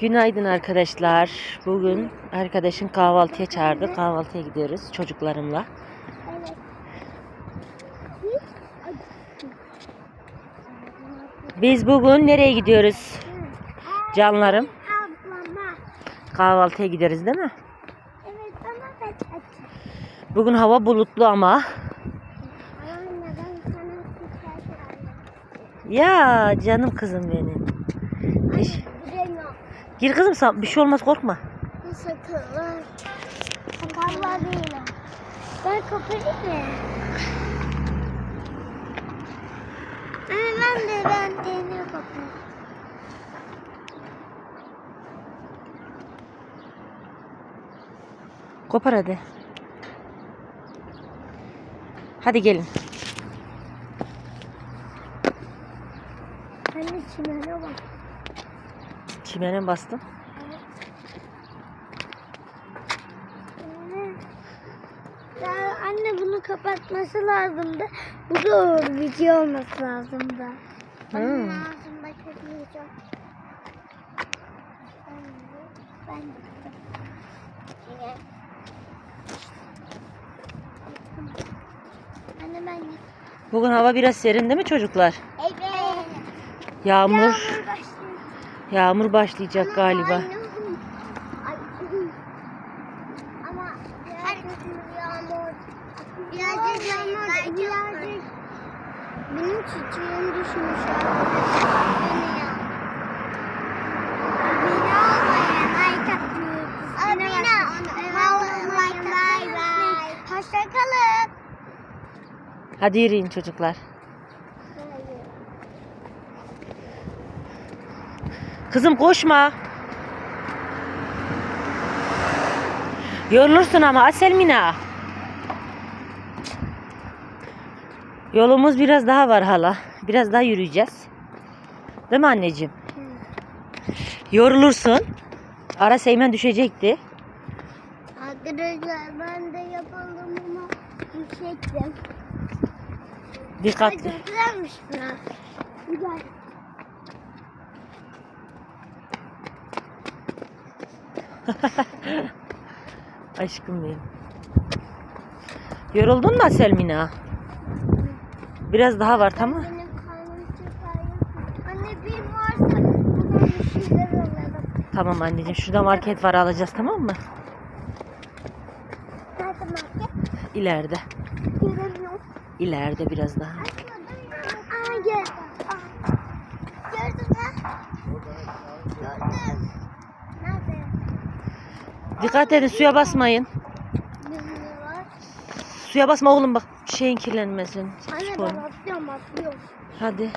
Günaydın arkadaşlar. Bugün arkadaşım kahvaltıya çağırdı. Kahvaltıya gidiyoruz çocuklarımla. Biz bugün nereye gidiyoruz? Canlarım. Kahvaltıya gidiyoruz değil mi? Bugün hava bulutlu ama. Ya canım kızım benim. Teş- Anne bilemiyorum. Gir kızım bir şey olmaz korkma. Sakınlar. Sakallar değil. Ben kapayım mı? Ben de ben deniyor kapayım. Kopar hadi. Hadi gelin. Anne çimene bak. Çimene mi bastın? Ya anne bunu kapatması lazımdı. Bu da video olması lazımdı. Hmm. Ağzında kötüyeceğim. Ben de. Anne ben de. Bugün hava biraz serin değil mi çocuklar? Evet. Yağmur, Yağmur. Yağmur başlayacak galiba. Ay, ay. Ama birazcık yağmur. Birazcık yağmur. Birazcık. Benim çiçeğim düşmüş arkadaşlar. Beni ya. Kızım koşma. Yorulursun ama Aselmina. Yolumuz biraz daha var hala. Biraz daha yürüyeceğiz. Değil mi anneciğim? Yorulursun. Ara Seymen düşecekti. Arkadaşlar ben de yapalım ama yüksektim. Dikkatli. Güzelmiş biraz. Güzel. Aşkım benim. Yoruldun mu Selmina? Biraz daha var tamam mı? Tamam anneciğim. Şurada market var alacağız tamam mı? Nerede market? İleride. İleride biraz daha. Aa gel. Aa. Gördün mü? Gördüm. Nerede? Dikkat edin suya basmayın. Suya basma oğlum bak şeyin kirlenmesin. Anne ben atlıyorum atlıyorum. Hadi.